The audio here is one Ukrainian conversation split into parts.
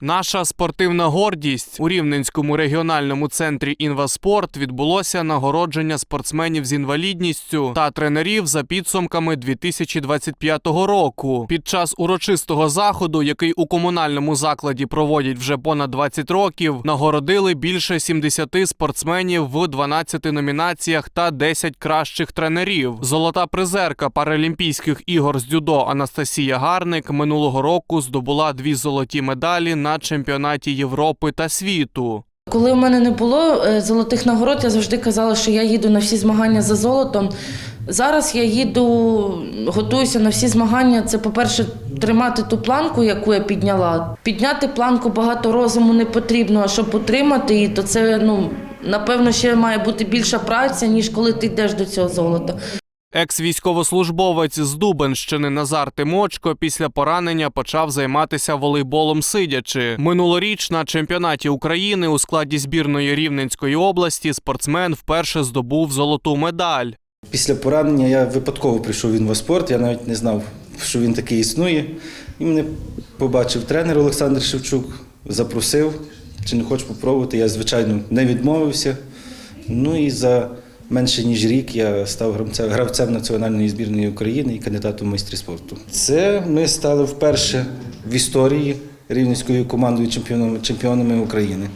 Наша спортивна гордість у Рівненському регіональному центрі Інваспорт відбулося нагородження спортсменів з інвалідністю та тренерів за підсумками 2025 року. Під час урочистого заходу, який у комунальному закладі проводять вже понад 20 років, нагородили більше 70 спортсменів в 12 номінаціях та 10 кращих тренерів. Золота призерка Паралімпійських ігор з дзюдо Анастасія Гарник минулого року здобула дві золоті медалі на чемпіонаті Європи та світу. Коли в мене не було е, золотих нагород, я завжди казала, що я їду на всі змагання за золотом. Зараз я їду, готуюся на всі змагання. Це, по-перше, тримати ту планку, яку я підняла. Підняти планку багато розуму не потрібно, а щоб утримати її, то це ну напевно ще має бути більша праця, ніж коли ти йдеш до цього золота. Екс-військовослужбовець з Дубенщини Назар Тимочко після поранення почав займатися волейболом сидячи. Минулоріч на чемпіонаті України у складі збірної Рівненської області спортсмен вперше здобув золоту медаль. Після поранення я випадково прийшов в інваспорт, я навіть не знав, що він такий існує. І мене побачив тренер Олександр Шевчук, запросив, чи не хочеш попробувати. Я, звичайно, не відмовився. Ну і за менше ніж рік я став гравцем, гравцем національної збірної України і кандидатом в майстрі спорту. Це ми стали вперше в історії рівненською командою чемпіонами, чемпіонами України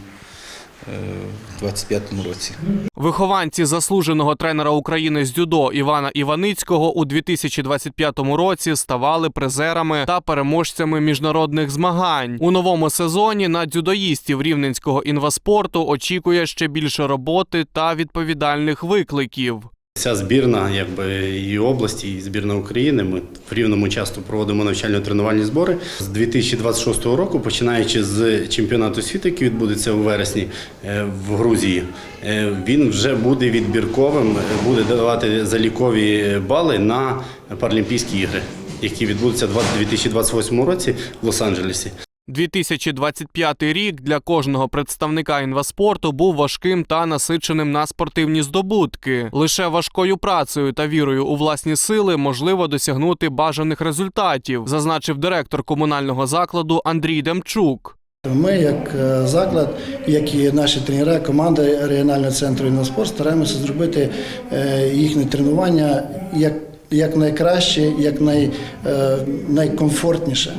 у 25-му році. Вихованці заслуженого тренера України з дзюдо Івана Іваницького у 2025 році ставали призерами та переможцями міжнародних змагань. У новому сезоні на дзюдоїстів рівненського інваспорту очікує ще більше роботи та відповідальних викликів. Вся збірна, якби і області, і збірна України. Ми в рівному часто проводимо навчально-тренувальні збори з 2026 року, починаючи з чемпіонату світу, який відбудеться у вересні е, в Грузії. е, Він вже буде відбірковим, буде давати залікові бали на Паралімпійські ігри, які відбудуться в 2028 році в Лос-Анджелесі. 2025 рік для кожного представника інваспорту був важким та насиченим на спортивні здобутки. Лише важкою працею та вірою у власні сили можливо досягнути бажаних результатів, зазначив директор комунального закладу Андрій Демчук. Ми, як е, заклад, як і наші тренери, команда регіонального центру «Інваспорт» стараємося зробити е, їхнє тренування як, як найкраще, як най, е, найкомфортніше.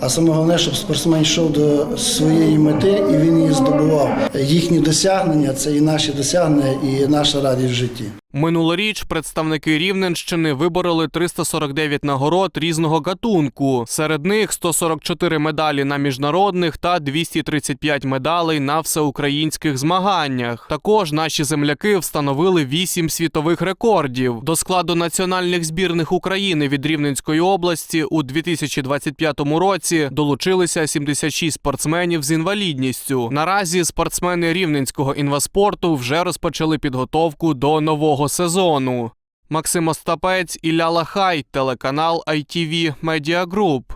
А саме головне, щоб спортсмен йшов до своєї мети і він її здобував. Їхні досягнення це і наші досягнення, і наша радість в житті. Минулоріч представники Рівненщини вибороли 349 нагород різного гатунку. Серед них 144 медалі на міжнародних та 235 медалей на всеукраїнських змаганнях. Також наші земляки встановили 8 світових рекордів. До складу національних збірних України від Рівненської області у 2025 році долучилися 76 спортсменів з інвалідністю. Наразі спортсмени рівненського інваспорту вже розпочали підготовку до сезону. Максим Остапець, Ілля Лахай, телеканал ITV Media Group.